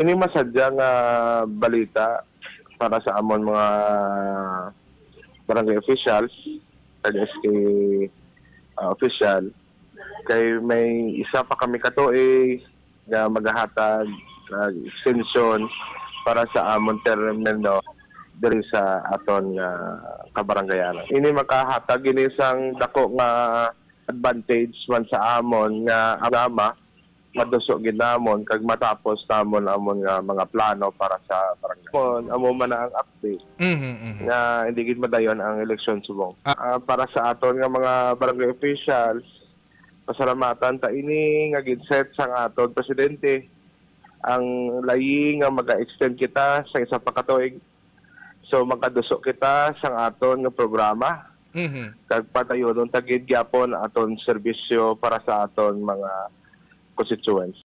Ini masadyang ah, balita para sa amon mga barangay officials, kag SK ah, official. Kay may isa pa kami katuig nga maghahatag uh, extension para sa amon terminal diri sa aton nga kabaranggayan. Ini makahatag ini isang dako nga advantage man sa amon nga ama maduso ginamon kag matapos namon amon nga mga plano para sa barangay. Mon amo man na ang update Mhm, mhm. nga hindi gid madayon ang eleksyon subong. Ah, para sa aton nga mga barangay officials, pasalamatan ta ini nga ginset sang aton presidente ang layi nga maga-extend kita sa isa pa ka tuig. So magkaduso kita sang aton nga programa Mhm. kag padayon tagid gyapon aton serbisyo para sa aton mga constituciontes.